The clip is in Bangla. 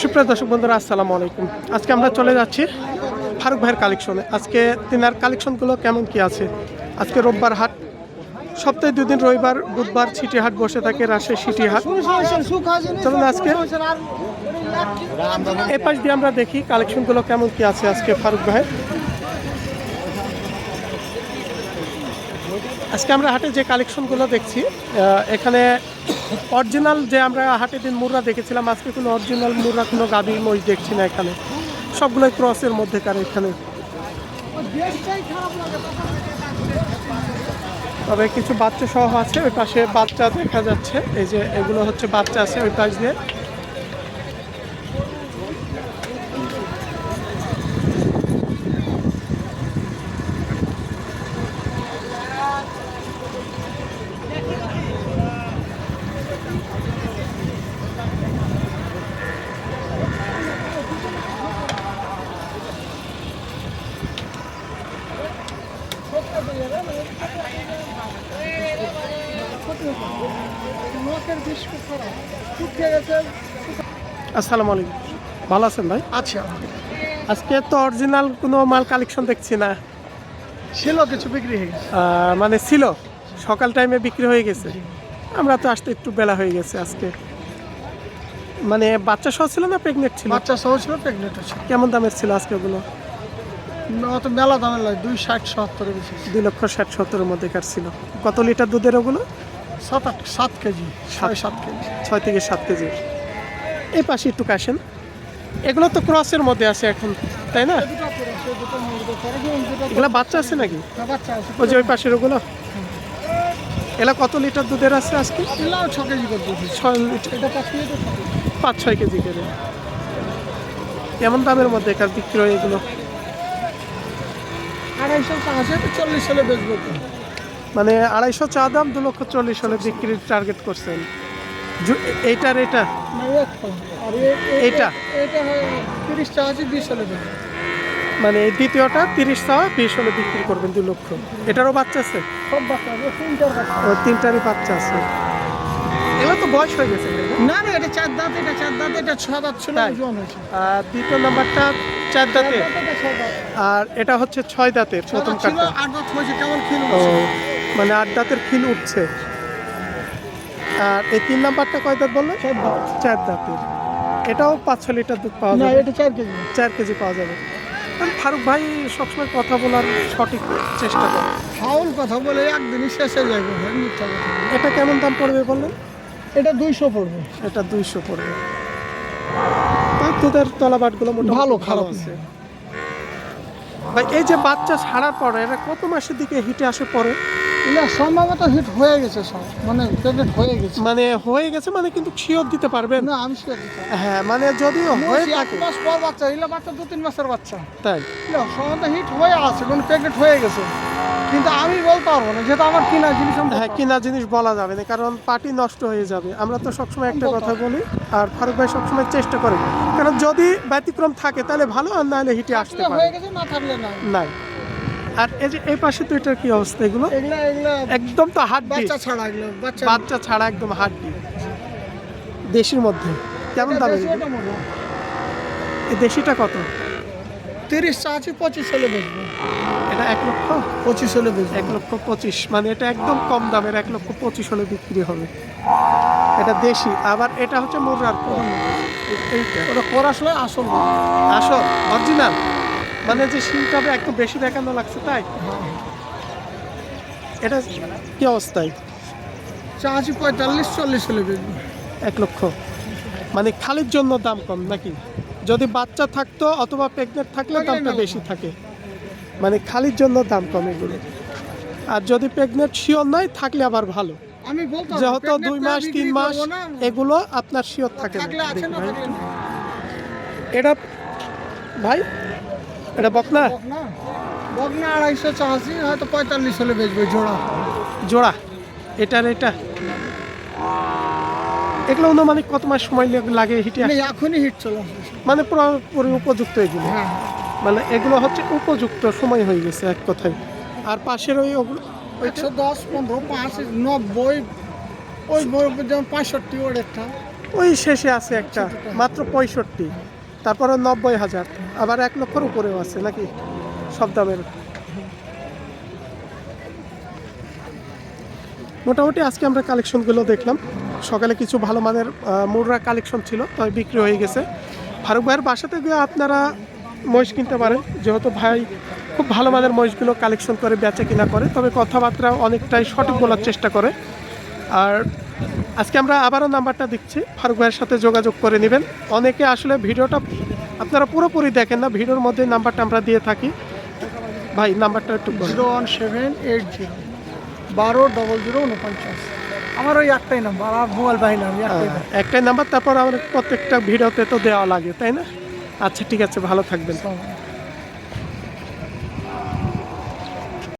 সুপ্রিয় দর্শক বন্ধুরা, আসসালামু আলাইকুম। আজকে আমরা চলে যাচ্ছি ফারুক ভাইয়ের কালেকশনে। আজকে তিনার কালেকশনগুলো কেমন কি আছে? আজকে রোববার হাট। সপ্তাহে দুদিন রবিবার, বুধবার সিটি হাট বসে থাকে রাজশাহী সিটি হাট। চলুন আজকে এ পাশ দিয়ে আমরা দেখি কালেকশনগুলো কেমন কি আছে আজকে ফারুক ভাইয়ের। আজকে আমরা হাটে যে কালেকশনগুলো দেখছি এখানে অরিজিনাল যে আমরা হাটে দিন মুররা দেখেছিলাম, আজকে কোনো অরিজিনাল মুররা কোনো গাভী মহিষ দেখছি না এখানে। সবগুলোই ক্রসের মধ্যে মধ্যেকার এখানে। তবে কিছু বাচ্চা সহ আছে, ওই পাশে বাচ্চা দেখা যাচ্ছে। এই যে এগুলো হচ্ছে বাচ্চা আছে ওই পাশ দিয়ে। আসসালামু আলাইকুম। ভালো আছেন ভাই? আচ্ছা। আজকে তো অরিজিনাল কোনো মাল কালেকশন দেখছি না। ছিল কিছু বিক্রি হয়ে গেছে। মানে ছিল। সকাল টাইমে বিক্রি হয়ে গেছে। আমরা তো আসতে একটু বেলা হয়ে গেছে আজকে। মানে বাচ্চা সহ ছিল না প্রেগনেন্ট ছিল? বাচ্চা সহ ছিল প্রেগনেন্ট আছে কেমন দামের ছিল আজকে ওগুলো? অত মেলা দামের লাগে দুই ষাট সত্তরের বেশি দুই লক্ষ ষাট সত্তরের মধ্যে ছিল কত লিটার দুধের ওগুলো? সাত আট সাত কেজি সাড়ে সাত কেজি। ছয় থেকে সাত কেজি। এই পাশে একটু কাশেন। এগুলো তো ক্রসের মধ্যে আছে এখন তাই না? এগুলো বাচ্চা আছে নাকি? ওই যে ওই পাশের ওগুলো? এগুলো কত লিটার দুধের আছে আজকে? ছ কেজি ছয় পাঁচ ছয় কেজি করে। কেমন দামের মধ্যে কার বিক্রি হয় এগুলো? আড়াইশো আছে তো চল্লিশ হলে বেচবো মানে আড়াইশো চা দাম দু লক্ষ চল্লিশ হলে বিক্রির টার্গেট করছেন। এইটার এটা? এটা তিরিশ টাকা আছে বিশ হলে মানে দ্বিতীয়টা তিরিশ চা বিশ হলে বিক্রি করবেন দু লক্ষ। এটারও বাচ্চা আছে? ও তিনটারই বাচ্চা আছে। এগুলো তো বয়স হয়ে গেছে না? না এটা চার দাঁত এটা চার দাঁত এটা ছ দাঁত ছিল আর দ্বিতীয় নাম্বারটা চার দাঁতে। আর এটা হচ্ছে ছয় দাঁতের প্রথম কাঠটা ও মানে আট দাঁতের খিল উঠছে। আর এই তিন নাম্বারটা কয় দাঁত বললেন চার দাঁতের। এটাও পাঁচ ছ লিটার দুধ পাওয়া যাবে। এটা চার কেজি। চার কেজি পাওয়া যাবে। ফারুক ভাই সবসময় কথা বলার সঠিক চেষ্টা করে। ফাউল কথা বলে একদিনই শেষ হয়ে যাবে এটা কেমন দাম পড়বে বললেন? এটা দুইশো পড়বে। এটা দুইশো পড়বে। তোদের তলাবাটগুলো ভালো ভালো, খারাপ আছে। ভাই এই যে বাচ্চা ছাড়ার পরে এরা কত মাসের দিকে হিটে আসে পরে? না সম্ভবত হিট হয়ে গেছে সব। মানে প্রেগনেন্ট হয়ে গেছে। মানে হয়ে গেছে মানে কিন্তু শিওর দিতে পারবেন। না আমি দিতে হ্যাঁ মানে যদিও হয়ে থাকে। মাস পর বাচ্চা এগুলো বাচ্চা দু তিন মাসের বাচ্চা। তাই। না সম্ভবত হিট হয়ে আছে মানে প্রেগনেন্ট হয়ে গেছে। কিন্তু আমি বলতে পারব না যেহেতু আমার কিনা জিনিস হ্যাঁ কিনা জিনিস বলা যাবে না কারণ পার্টি নষ্ট হয়ে যাবে। আমরা তো সবসময় একটা কথা বলি আর ফারুক ভাই সবসময় চেষ্টা করে। কারণ যদি ব্যতিক্রম থাকে তাহলে ভালো আর নাহলে হিটে আসতে পারে। হয়ে গেছে না থাকলে না নাই। আর এই যে এই পাশে তো এটার কি অবস্থা এগুলো? একদম তো হাড্ডি। বাচ্চা ছাড়া এগুলো বাচ্চা। ছাড়া একদম হাড্ডি। দেশির মধ্যে। কেমন দাম এই দেশিটা কত? তিরিশ চা আছে পঁচিশ হলে বেচবো। এটা এক লক্ষ? পঁচিশ হলে বেচবো। এক লক্ষ পঁচিশ। মানে এটা একদম কম দামের এক লক্ষ পঁচিশ হলে বিক্রি হবে। এটা দেশি। আবার এটা হচ্ছে মুরার। ওটা পড়াশোনায় আসল। আসল। অরিজিনাল? মানে যে শিলটা একটু বেশি দেখানো লাগছে তাই? এটা কি অবস্থায়? চা আছে পঁয়তাল্লিশ চল্লিশ হলে এক লক্ষ। মানে খালির জন্য দাম কম নাকি? যদি বাচ্চা থাকতো অথবা প্রেগনেন্ট থাকলে দামটা বেশি থাকে। মানে খালির জন্য দাম কম এগুলো। আর যদি প্রেগনেন্ট শিওর নয় থাকলে আবার ভালো। আমি যেহেতু দুই মাস তিন মাস এগুলো আপনার শিওর থাকে না। এটা ভাই এটা বকনা? বকনা। আড়াইশো চা আছে হয়তো পঁয়তাল্লিশ হলে বেচবো জোড়া। জোড়া? এটার এটা? এগুলো অনুমানিক কত মাস সময় লাগে হিটে মানে এখনই হিট চলে মানে পুরোপুরি উপযুক্ত এগুলো? হ্যাঁ মানে এগুলো হচ্ছে উপযুক্ত সময় হয়ে গেছে এক কথায়। আর পাশের ওই একশো দশ পনেরো পাঁচ নব্বই ওই যেমন পঁয়ষট্টি ওর একটা। ওই শেষে আছে একটা। মাত্র পঁয়ষট্টি। তারপরে নব্বই হাজার। আবার এক লক্ষর উপরেও আছে নাকি? সব দামের। মোটামুটি আজকে আমরা কালেকশনগুলো দেখলাম। সকালে কিছু ভালো মানের মুররা কালেকশন ছিল, তবে বিক্রি হয়ে গেছে। ফারুক ভাইয়ের বাসাতে গিয়ে আপনারা মহিষ কিনতে পারেন। যেহেতু ভাই খুব ভালো মানের মহিষগুলো কালেকশন করে, বেচা কিনা করে, তবে কথাবার্তা অনেকটাই সঠিক বলার চেষ্টা করে। আর আজকে আমরা আবারও নাম্বারটা দিচ্ছি। ফারুক ভাইয়ের সাথে যোগাযোগ করে নেবেন। অনেকে আসলে ভিডিওটা আপনারা পুরোপুরি দেখেন না ভিডিওর মধ্যে নাম্বারটা আমরা দিয়ে থাকি। ভাই নাম্বারটা একটু zero one seven eight zero বারো ডবল জিরো উনপঞ্চাশ। আমার ওই একটাই নাম্বার আর মোবাইল বাহিনী আমি একটাই নাম্বার। তারপর আমাদের প্রত্যেকটা ভিডিওতে তো দেওয়া লাগে তাই না? আচ্ছা ঠিক আছে ভালো থাকবেন।